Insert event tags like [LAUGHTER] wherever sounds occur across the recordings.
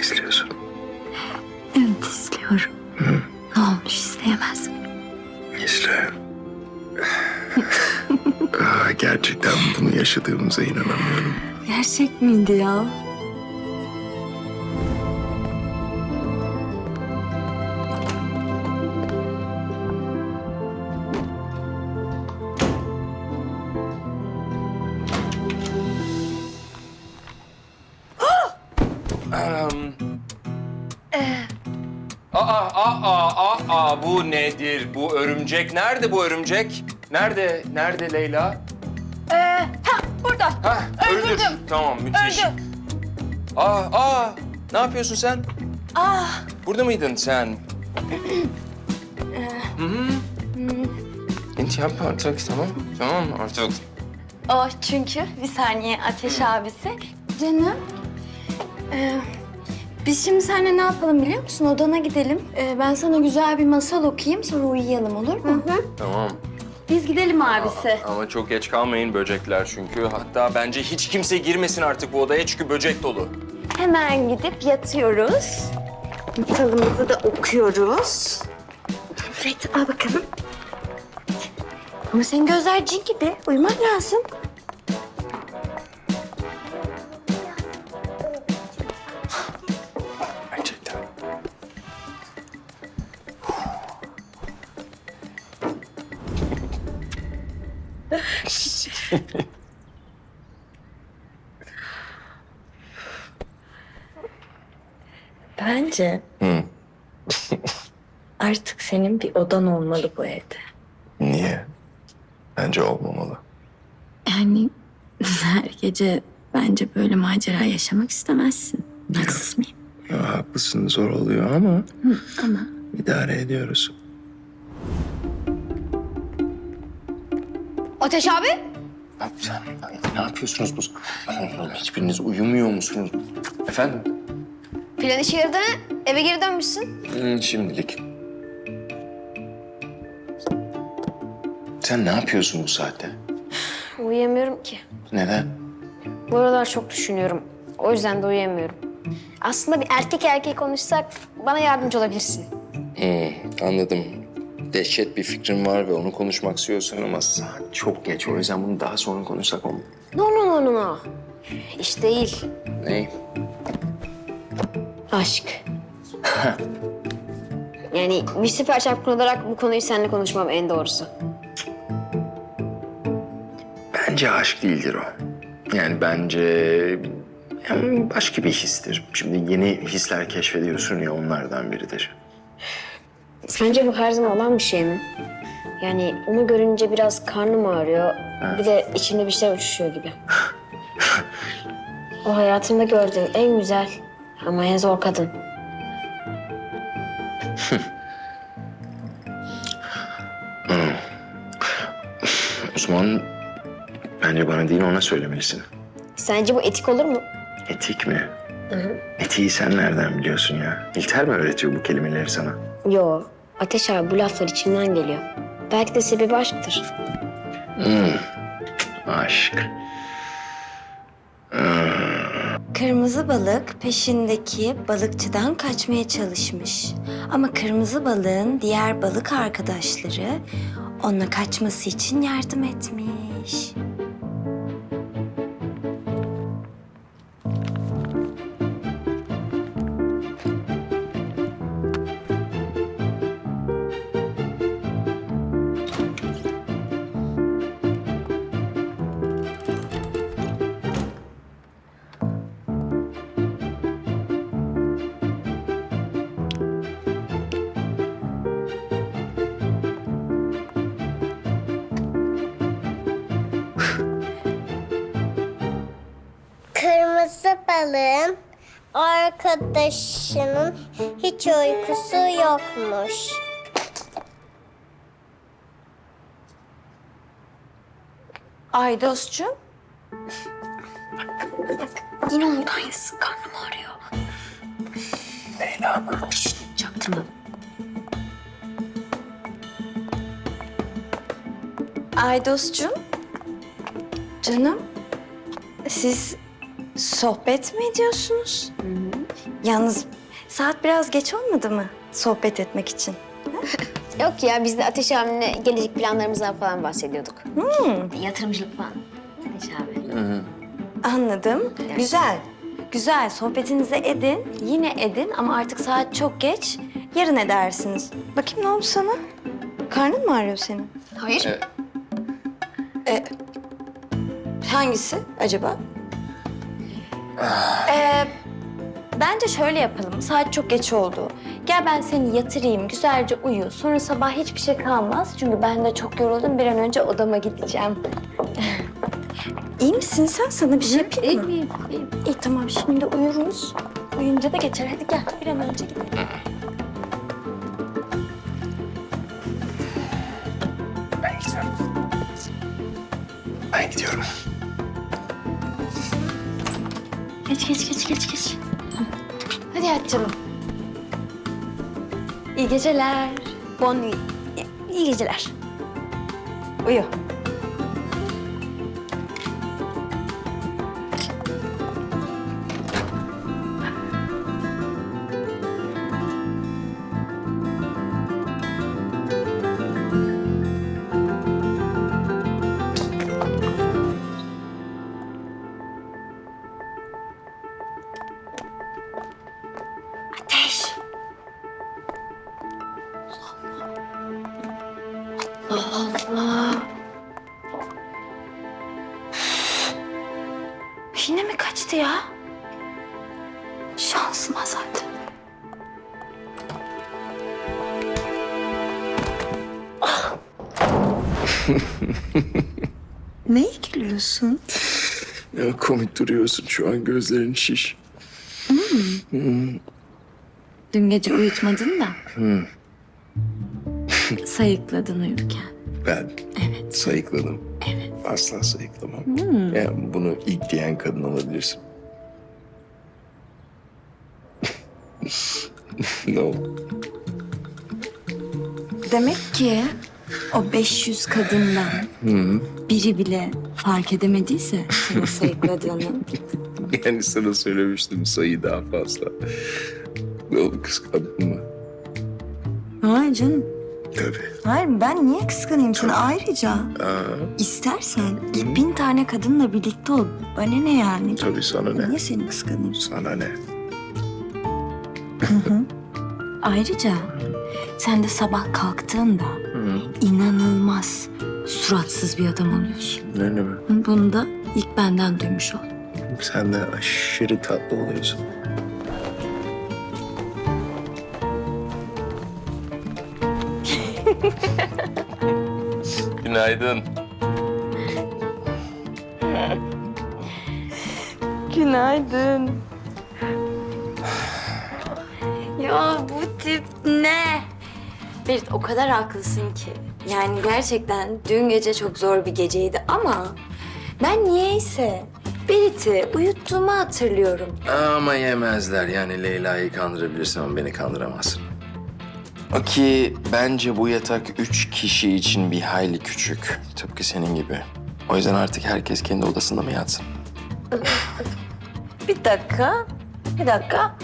Beni mi izliyorsun? Evet istiyorum. Ne olmuş isteyemez miyim? İzle. Aa, gerçekten bunu yaşadığımıza inanamıyorum. Gerçek miydi ya? Aa, aa, aa, aa, bu nedir? Bu örümcek nerede bu örümcek? Nerede? Nerede Leyla? Ee, ha burada. Ha, öldür. Öldürdüm. Tamam, müthiş. Öldü. Aa, aa, ne yapıyorsun sen? Ah, Burada mıydın sen? Hı hı. İnti yapma artık, tamam. Tamam artık. O çünkü bir saniye Ateş abisi. Canım. ee, biz şimdi seninle ne yapalım biliyor musun? Odana gidelim. Ee, ben sana güzel bir masal okuyayım sonra uyuyalım olur mu? Tamam. Biz gidelim abisi. Ama çok geç kalmayın böcekler çünkü. Hatta bence hiç kimse girmesin artık bu odaya çünkü böcek dolu. Hemen gidip yatıyoruz. Masalımızı da okuyoruz. Evet al bakalım. Ama senin gözler cin gibi. Uyuman lazım. Bence Hı. artık senin bir odan olmalı bu evde. Niye? Bence olmamalı. Yani her gece bence böyle macera yaşamak istemezsin. Haksız mıyım? Ya, haklısın zor oluyor ama Hı, ama idare ediyoruz. Ateş abi. Ne yapıyorsunuz bu? Hiçbiriniz uyumuyor musunuz? Efendim? Plan işe yaradı. Eve geri dönmüşsün. Hmm, şimdilik. Sen ne yapıyorsun bu saatte? Uyuyamıyorum ki. Neden? Bu aralar çok düşünüyorum. O yüzden de uyuyamıyorum. Aslında bir erkek erkeğe konuşsak bana yardımcı olabilirsin. Hmm, anladım. Dehşet bir fikrim var ve onu konuşmak istiyorsun ama saat çok geç. O yüzden bunu daha sonra konuşsak olmaz. No no no no no. İş değil. Ne? Aşk. yani bir süper çarpkın olarak bu konuyu seninle konuşmam en doğrusu. Bence aşk değildir o. Yani bence yani başka bir histir. Şimdi yeni hisler keşfediyorsun ya onlardan biridir. Sence bu her zaman olan bir şey mi? Yani onu görünce biraz karnım ağrıyor. Bir de içimde bir şeyler uçuşuyor gibi. o hayatımda gördüğüm en güzel ama en zor kadın. O zaman bence bana değil ona söylemelisin. Sence bu etik olur mu? Etik mi? Etiği sen nereden biliyorsun ya? İlter mi öğretiyor bu kelimeleri sana? Yo. Ateş abi bu laflar içimden geliyor. Belki de sebebi aşktır. Aşk. Kırmızı balık peşindeki balıkçıdan kaçmaya çalışmış. Ama kırmızı balığın diğer balık arkadaşları ona kaçması için yardım etmiş. Balığın arkadaşının hiç uykusu yokmuş. Aydoscuğum. Yine ondaysın. Karnım ağrıyor. Leyla. Çaktırma. Aydoscuğum. Canım. Siz sohbet mi ediyorsunuz? Yalnız saat biraz geç olmadı mı sohbet etmek için? [LAUGHS] Yok ya biz de Ateş abimle gelecek planlarımızdan falan bahsediyorduk. Yatırımcılık falan. Ateş abi. Anladım. Güzel. Güzel. Sohbetinizi edin. Yine edin ama artık saat çok geç. Yarın edersiniz. Bakayım ne oldu sana? Karnın mı ağrıyor senin? Hayır. E, hangisi acaba? Ee, bence şöyle yapalım. Saat çok geç oldu. Gel ben seni yatırayım, güzelce uyu. Sonra sabah hiçbir şey kalmaz. Çünkü ben de çok yoruldum. Bir an önce odama gideceğim. [LAUGHS] İyi misin sen? Sana bir şey yapayım mı? İyi, iyi. İyi tamam şimdi uyuruz. Uyunca da geçer. Hadi gel bir an önce gidelim. Ben gidiyorum. Ben gidiyorum. Geç geç geç geç geç. Hadi yat canım. İyi geceler. Bon. İyi geceler. Uyu. Allah Allah. Yine mi kaçtı ya? Şansıma zaten. Ah. [LAUGHS] Neye gülüyorsun? Ya komik duruyorsun şu an gözlerin şiş. Dün gece uyutmadın da. Sayıkladın uyurken. Ben Evet. sayıkladım. Evet. Asla sayıklamam. Yani bunu ilk diyen kadın olabilirsin. [LAUGHS] ne oldu? Demek ki o 500 kadından biri bile fark edemediyse seni [LAUGHS] sayıkladığını. Yani sana söylemiştim sayı daha fazla. Ne oldu kıskandın mı? Hayır canım. Tabii. Hayır ben niye kıskanayım seni ayrıca? Aa, istersen ilk bin tane kadınla birlikte ol. Bana ne yani? tabii sana ne? Niye seni kıskanayım? Sana ne? Ayrıca sen de sabah kalktığında inanılmaz suratsız bir adam oluyorsun. Ne ne mi? Bunu da ilk benden duymuş ol. Sen de aşırı tatlı oluyorsun. Günaydın. Günaydın. ya bu tip ne? Berit o kadar haklısın ki. Yani gerçekten dün gece çok zor bir geceydi ama ben niyeyse Berit'i uyuttuğumu hatırlıyorum. Ama yemezler. Yani Leyla'yı kandırabilirsin ama beni kandıramazsın. Ki bence bu yatak üç kişi için bir hayli küçük. Tıpkı senin gibi. O yüzden artık herkes kendi odasında mı yatsın? Bir dakika, bir dakika.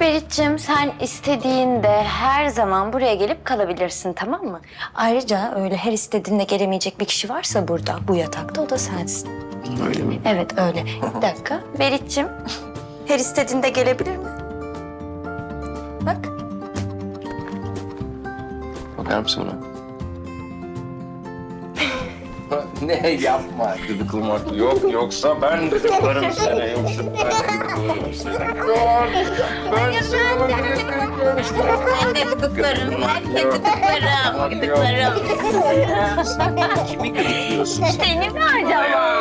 Berit'ciğim sen istediğinde her zaman buraya gelip kalabilirsin tamam mı? Ayrıca öyle her istediğinde gelemeyecek bir kişi varsa burada bu yatakta o da sensin. Öyle mi? Evet öyle. Bir dakika. Berit'ciğim her istediğinde gelebilir mi? Bak. Bakar mısın buna? [LAUGHS] ne yapma gıdıklım artık. Yok yoksa ben gıdıklarım seni. Yoksa ben gıdıklarım seni. Ben seni gıdıklarım Ben de gıdıklarım, ben de gıdıklarım, gıdıklarım. Kimi gıdıklıyorsun? Seni mi acaba?